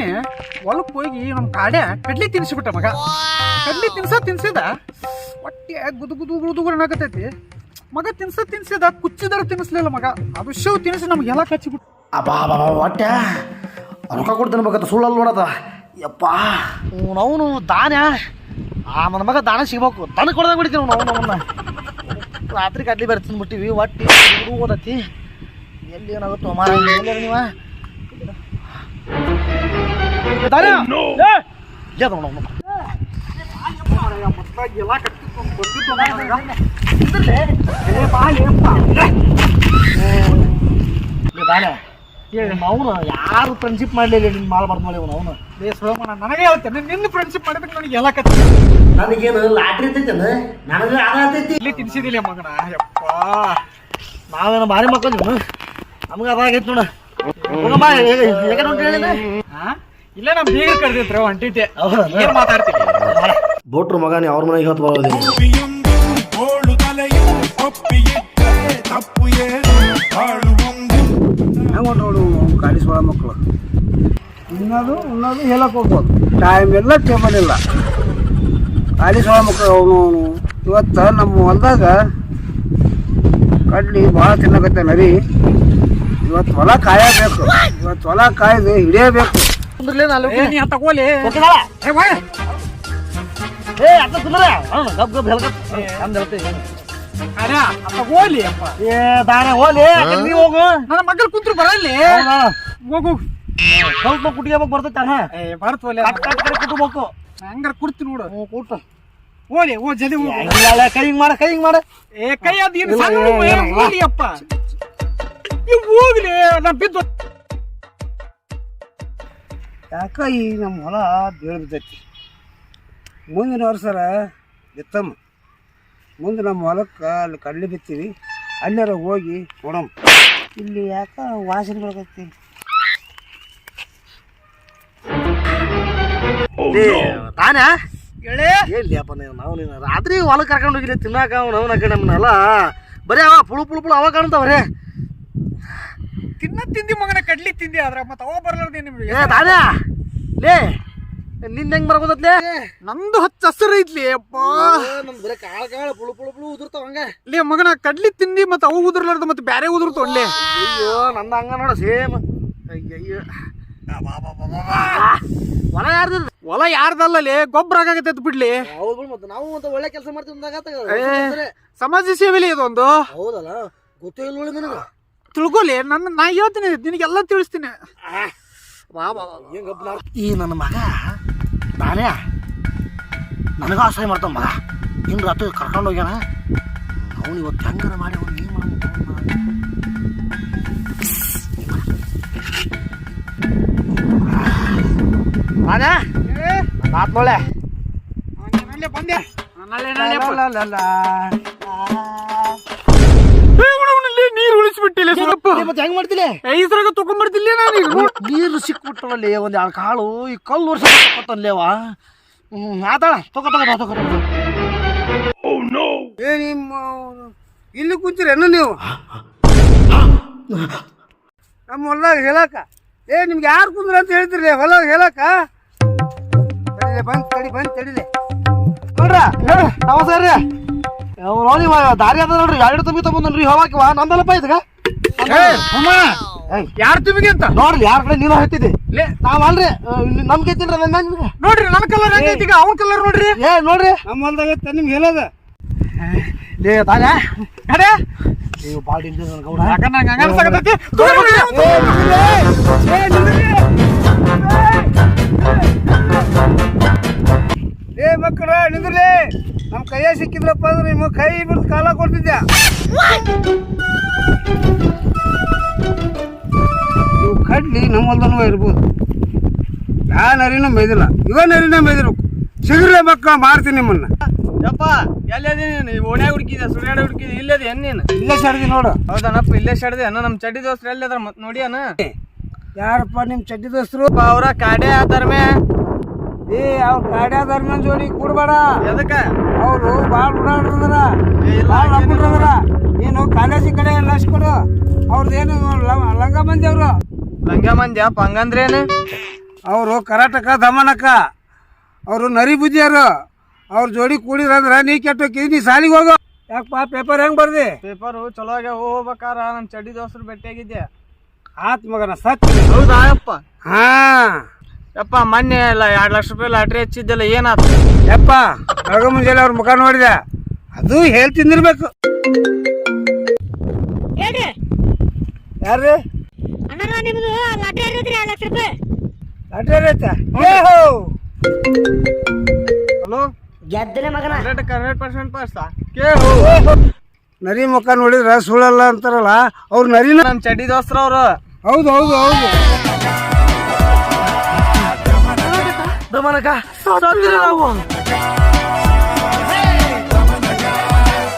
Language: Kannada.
ನಿನ್ನೆ ಹೊಲಕ್ಕೆ ಹೋಗಿ ನಮ್ಮ ಕಾಡೆ ಕಡ್ಲಿ ತಿನ್ಸಿಬಿಟ್ಟ ಮಗ. ಕಡ್ಲಿ ತಿನ್ಸ ತಿನ್ಸಿದ. ಹೊಟ್ಟೆ ಗುದು ಗುದು ಗುದು ಗುಣಾಗತೈತಿ ಮಗ ತಿನ್ಸ ತಿನ್ಸಿದ ಕುಚ್ಚಿದಾರು ತಿನ್ನಿಸ್ಲಿಲ್ಲ ಮಗ. ಅದು ಶವ್ ತಿನ್ಸಿ ನಮ್ಗೆ ಎಲ್ಲ ಕಚ್ಚಿಬಿಟ್ಟು. ಅಬ್ಬಾ ಬಾಬಾ ಹೊಟ್ಟೆ. ರೊಕ್ಕ ಕೊಡ್ತೀನಿ ಮಗ ಸುಳ್ಳಲ್ಲಿ ನೋಡದ. ಯಪ್ಪ. ಅವನು ದಾನ. ಆ ನನ್ನ ಮಗ ದಾನ ಸಿಗ್ಬೇಕು. ದನ ಕೊಡ್ದಾಗ ಬಿಡ್ತೀನಿ ಅವ್ನು ಅವನ್ನ ರಾತ್ರಿ ಕಡ್ಲಿ ಬರ್ತೀನಿ ಬಿಟ್ಟಿವಿ ಹೊಟ್ಟಿ ಓದತಿ. ಎಲ್ಲಿ ಏನಾಗುತ್ತೋ ಮಾರ ನೀವ? ಅವ್ನು. ಏ, ದಾನ ಅವನು ಯಾರು ಫ್ರೆಂಡ್ಶಿಪ್ ಮಾಡಲಿಲ್ಲ ನಿನ್ನ ಮಾಡಬಾರ್ದು ಮಾಡಿ ಅವನು ಅವನು ಏ ಸೋಮಣ್ಣ ನನಗೆ ಹೇಳ್ತೇನೆ ನಿನ್ನ ಫ್ರೆಂಡ್ಶಿಪ್ ಮಾಡಿದ್ರೆ ನನಗೆ ಎಲ್ಲ ಕಚ್ಚಿ ನನಗೇನು ಲಾಟ್ರಿ ಐತೈತೇನ ನನಗೆ ಆದ ಐತೈತಿ ಇಲ್ಲಿ ತಿನ್ಸಿದಿಲ್ಲ ಮಗನ ಯಪ್ಪ ನಾವೇನು ಭಾರಿ ಮಕ್ಕಳು ನೀವು ನಮ್ಗೆ ಅದಾಗೈತೆ ನೋಡ ಹೋಗಮ್ಮ ಯಾಕೆ ಹೊಂಟಿ ಹೇಳಿನ ಹಾ? ಇಲ್ಲೇ ನಮ್ಮ ಬೀಗರ್ ಕರೆದಿತ್ರ ಹೊಂಟಿದ್ದೆ ಹೌದಾ? ಏನ್ ಮಾತಾಡ್ತೀನಿ. ಬೋಟ್ರು ಮಗನೇ ಅವ್ರ ಮನೆಗೆ ಹೊತ್ತು ಬರೋದಿಲ್ಲ. ಹೆಂಗೆ ನೋಡು ಕಾಡಿಸುವ ಮಕ್ಕಳು. ಉಣ್ಣೋದು ಉಣ್ಣೋದು ಹೇಳಕ್ ಹೋಗ್ಬೋದು. ಟೈಮ್ ಎಲ್ಲ ಟೇಬಲ್ ಇಲ್ಲ. ಕಾಡಿಸುವ ಮಕ್ಕಳು ಅವನು ಅವನು. ಇವತ್ತು ನಮ್ಮ ಹೊಲ್ದಾಗ ಕಡ್ಲಿ ಭಾಳ ತಿನ್ನಕತ್ತೆ ನರಿ ಇವತ್ತು ಹೊಲ ಕಾಯಬೇಕು. ಇವತ್ತು ಹೊಲ ಕಾಯ್ದು ಹಿಡಿಯಬೇಕು. ಕುಂದ್ರಲೇ ನಾಲ್ಕು ನೀ ತಗೋಲಿ ಓಕೆನಾ? ಏ ಬಾ ಏ ಅತ್ತ ಕುಂದ್ರ ಅಂದ್ ಹೇಳ್ತೀನಿ ಅರೆ ತಗೋಲಿ ಅಪ್ಪ. ಏ ದಾನ ಹೋಲಿ ನೀ ಹೋಗು? ನನ್ನ ಮಗಳು ಕುಂತ್ರು ಬರಲಿ? ಹೋಗು. ಸ್ವಲ್ಪ ಕುಟ್ಟಿಗೆ ಬರ್ತೈತೆ ಅಣ್ಣ ಏ ಬರ್ತವಲ್ಲ ಕಟ್ ಕಟ್ ಕಟ್ ಕುಟ್ಬೇಕು ಹಂಗಾರ ಕುಡ್ತಿ ನೋಡು. ಹ್ಞೂ ಕೂಟ ಓಲಿ ಓ ಜಲ್ದಿ ಹೋಗು. ಕೈ ಹಿಂಗ್ ಮಾಡ ಕೈ ಹಿಂಗ್ ಮಾಡ. ಏ ಕೈ ಅದು ಏನು ಇಲ್ಲ, ಸಣ್ಣ ಇವ್ ಹೋಗ್ಲಿ ನಾ ಬಿದ್ದು ಯಾಕ ಈ ನಮ್ಮ ಹೊಲ ಬೀಳ್ ಬಿದ್ದೈತಿ ಮುಂದಿನ ವರ್ಷರ ಬಿತ್ತಮ್ಮ ಮುಂದೆ ನಮ್ಮ ಹೊಲಕ್ಕೆ ಅಲ್ಲಿ ಕಡಲೆ ಬಿತ್ತೀವಿ. ಅಲ್ಲಾರ ಹೋಗಿ ನೋಡಮ್ಮ. ಇಲ್ಲಿ ಯಾಕ ವಾಸನೆ ಬರ್ತೈತಿ ತಾನ? ಅಪ್ಪ ನೀನು ನಾವು ನೀನು ರಾತ್ರಿ ಹೊಲಕ್ಕೆ ಕರ್ಕೊಂಡು ಹೋಗಿಲ್ಲ ತಿನ್ನಾಕ ಅವ್ನು ಅವನ ಕಡೆ ನಮ್ಮನ್ನೆಲ್ಲ. ಬರೀ ಅವ ಪುಳು ಪುಳು ಪುಳು ಅವ ಕಾಣ್ತಾವ್ರೆ. ತಿನ್ನ ತಿಂದಿ ಮಗನ ಕಡ್ಲಿ ತಿಂದಿ ಆದ್ರ ಮತ್ತೆ ಅವ ಬರ್ಲಾರ್ದೆ ನಿಮ್ಗೆ? ಏ ತಾನ ಲೇ ನಿಂದ ಹೆಂಗ್ ಬರ್ಬೋದೇ ನಂದು ಹಚ್ಚ ಹಸಿರು ಐತ್ಲಿ ಅಪ್ಪ ನಮ್ದು ಬರೀ ಕಾಳ ಕಾಳ ಪುಳು ಪುಳು ಪುಳು ಉದುರ್ತಾವ ಹಂಗ. ಲೇ ಮಗನ ಕಡ್ಲಿ ತಿಂದಿ ಮತ್ತೆ ಅವು ಉದುರ್ಲಾರ್ದ ಮತ್ತೆ ಬ್ಯಾರೆ ಉದುರ್ತಾವ ಅಲ್ಲೇ ಅಯ್ಯೋ ನಂದ ಹಂಗ ನೋಡ ಸೇಮ್. ಅಯ್ಯಯ್ಯೋ. ಹೊಲ ಯಾರ್ದ ಹೊಲ ಲೇ ಗೊಬ್ಬರ ಆಗತ್ತೆ ಬಿಡ್ಲಿ. ಹೌದು ಮತ್ತೆ ನಾವು ಅಂತ ಒಳ್ಳೆ ಕೆಲಸ ಮಾಡ್ತೀವಿ ಸಮಾಜ ಸೇವೆಲಿ ಇದೊಂದು. ಹೌದಲ್ಲ ಗೊತ್ತೇ ಇಲ್ಲ ನನಗೆ? ತಿಳ್ಕೊಲಿ ನನ್ನ ನಾ ಹೇಳ್ತೀನಿ ನಿನಗೆಲ್ಲ ತಿಳಿಸ್ತೀನಿ. ಈ ನನ್ನ ಮಗ ನಾನೇ ನನಗೂ ಆಸೆ ಮಾಡ್ತಾನ ಮಗ. ಹಿಂಗೆ ರಾತ್ರಿ ಕರ್ಕೊಂಡು ಹೋಗ್ಯಾನ. ಅವನು ಇವತ್ತು ಹೆಂಗಾರ ಮಾಡಿ ಅವ್ನು ಏನು ಬಂದೆ. ನೋಳೆ ನಾಳೆ ಬಂದೆ. ಮತ್ತೆ ಹೆಂಗ್ ಮಾಡ್ತಿಲ್ಲ ಐದ್ರಾಗ ತಗೊಂಡ್ಬರ್ತಿಲ್ಲ ನಾನು? ನೀರು ಸಿಕ್ಬಿಟ್ಟವಲ್ಲಿ ಒಂದು ಎರಡು ಕಾಳು ಈ ಕಲ್ಲು ವರ್ಷ ಕೊತ್ತಲ್ಲೇವ ಹ್ಞೂ ಆತಾಳ ತಗೋ ತಗೋ ತಗೋ ತಗೋ ಏ ನಿಮ್ಮ ಇಲ್ಲಿ ಕೂತಿರೇನು ನೀವು? ನಮ್ಮ ಹೊಲ್ದಾಗ ಹೇಳಕ್ಕ. ಏ ನಿಮ್ಗೆ ಯಾರು ಕುಂದ್ರ ಅಂತ ಹೇಳ್ತಿರ್ಲಿ ಹೊಲದಾಗ ಹೇಳಕ್ಕ. ತಡಿಲೆ ಬಂದ್ ತಡಿ ಬಂದ್ ತಡಿಲೆ. ನೋಡ್ರ ನಮಸ್ಕಾರ ರೀ. ನೋಡಿ ದಾರಿ ಅದ ನೋಡ್ರಿ ಎರಡು ತುಂಬಿ ತಗೊಂಡ್ರಿ ಹೋಗಾಕಿವ ನಂದಲ್ಲಪ್ಪ ಇದಗ ಯಾರು ತುಮಿಗೆ ಅಂತ? ನೋಡ್ರಿ ಯಾರ ಕಡೆ ನೀನು ಹೇಳ್ತಿದ್ದಿ ಲೇ. ನಮ್ ನಿಮ್ಗೆ ನೋಡ್ರಿ ನನ್ನ ಕಲರ್ ಹೆಂಗೈತಿ ಈಗ? ಅವನ ಕಲರ್ ನೋಡ್ರಿ. ಏ ನೋಡ್ರಿ. ನಮ್ಮ ಹೊಲ್ದಾಗ ನಿಮ್ಗೆ ಹೇಳೋದ? ಲೇ ದಾರ. ಅರೆ ನೀವು ಬಾಡಿ ಗೌಡ. ನಂಗೆ? ಏ, ಮಕ್ಕಳ ನಿಂದ್ರಲಿ. ನಮ್ಮ ಕೈಯ ಸಿಕ್ಕಿದ್ರಪ್ಪ ಅಂದ್ರೆ ನಿಮ್ಮ ಕೈ ಬಿಡ್ದು ಕಾಲ ಕೊಡ್ತಿದ್ಯಾ? ಕಡ್ಲಿ ನಮ್ಮ ಹೊಲ್ದನೂ ಇರ್ಬೋದು. ಯಾವ ನರಿನ ಮೈದಿಲ್ಲ ಇವ ನರಿನ ಮೇಯ್ದಿರ್ಬೇಕು ಸಿಗ್ರೆ ಮಕ್ಕ ಮಾಡ್ತೀನಿ ನಿಮ್ಮನ್ನ. ಯಪ್ಪ ಎಲ್ಲದಿ ನೀನು? ಓಣ್ಯಾಗ ಹುಡುಕಿದೆ ಸುಳ್ಯಾಡ ಹುಡುಕಿದೆ ಇಲ್ಲದಿ ಏನ್ ನೀನು? ಇಲ್ಲೇ ಸಡ್ದಿ ನೋಡು. ಹೌದನಪ್ಪ ಇಲ್ಲೇ ಶಡ್ದೆ. ಅನ್ನ ನಮ್ಮ ಚಡ್ಡಿ ದೋಸ್ತ್ರ ಎಲ್ಲದ್ರ ಮತ್ತೆ ನೋಡಿ ಅನ್ನ ಯಾರಪ್ಪ ನಿಮ್ಮ ಚಡ್ಡಿ ದೋಸ್ತರು? ಅವ್ರ ಕಾಡೆ ಆತರ್ಮೆ ಏ ಅವ್ರ ಕಾಡ್ಯಾ ಧರ್ಮನ್ ಜೋಡಿ ಕೂಡ್ಬೇಡ. ಎದಕ್ಕ? ಅವರು ಭಾಳ ಉಡಾಡ್ರದ್ರ ಭಾಳ ನೀನು ಕಾಲೇಜಿ ಕಡೆ ಲಕ್ಷ ಕೊಡು. ಅವ್ರದ್ದೇನು ಲಂಗ ಮಂದಿ ಅವರು. ಲಂಗ ಮಂದ್ಯಪ್ಪ ಹಂಗಂದ್ರೇನು ಅವರು ಕರಾಟಕ ದಮನಕ ಅವರು ನರಿ ಬುದ್ಧಿಯರು. ಅವ್ರ ಜೋಡಿ ಕೂಡಿರಂದ್ರ ನೀ ಕೆಟ್ಟ ನೀ ಸಾಲಿಗೆ ಹೋಗೋ. ಯಾಕಪ್ಪ ಪೇಪರ್ ಹೆಂಗ್ ಬರ್ದಿ? ಪೇಪರು ಚಲೋ ಆಗ್ಯಾವ ಹೋಗ್ಬೇಕಾರ ನಮ್ಮ ಚಡ್ಡಿ ದೋಸ್ತರು ಭೇಟಿಯಾಗಿದ್ದೆ ಆತ್ ಮಗನ ಸತ್. ಹೌದಾ ಯಪ್ಪ? ಹಾ. ಯಪ್ಪ ಮೊನ್ನೆ ಎಲ್ಲ ಎರಡು ಲಕ್ಷ ರೂಪಾಯಿ ಲಾಟ್ರಿ ಹಚ್ಚಿದ್ದೆಲ್ಲ ಏನಾಯ್ತು ಯಪ್ಪ ಬೆಳಗ ಮುಂಜಾನೆ ಅವ್ರ ಮುಖ ನೋಡಿದೆ. ಅದು ಹೇಳ್ತಿಂದಿರ್ಬೇಕು ಯಾರ್ರಿ? ಅಣ್ಣಾರ ನಿಮ್ದು? ಲಾಟ್ರಿ ಆಗಿದ್ರಿ ಎರಡು ಲಕ್ಷ ರೂಪಾಯಿ. ಲಾಟ್ರಿ ಐತೆ ಏ ಹೋ ಹಲೋ? ಗೆದ್ದನೆ ಮಗನ. ಹಂಡ್ರೆಡ್ ಹಂಡ್ರೆಡ್ ಪರ್ಸೆಂಟ್ ಪಾಸ್ ಕೇ ನರಿ ಮುಖ ನೋಡಿದ್ರ ಸುಳ್ಳಲ್ಲ ಅಂತಾರಲ್ಲ ಅವ್ರ ನರಿ ನಮ್ಮ ಚಡ್ಡಿ ದೋಸ್ತ್ರ ಅವರು. ಹೌದು ಹೌದು ಹೌದು. ನಾವು.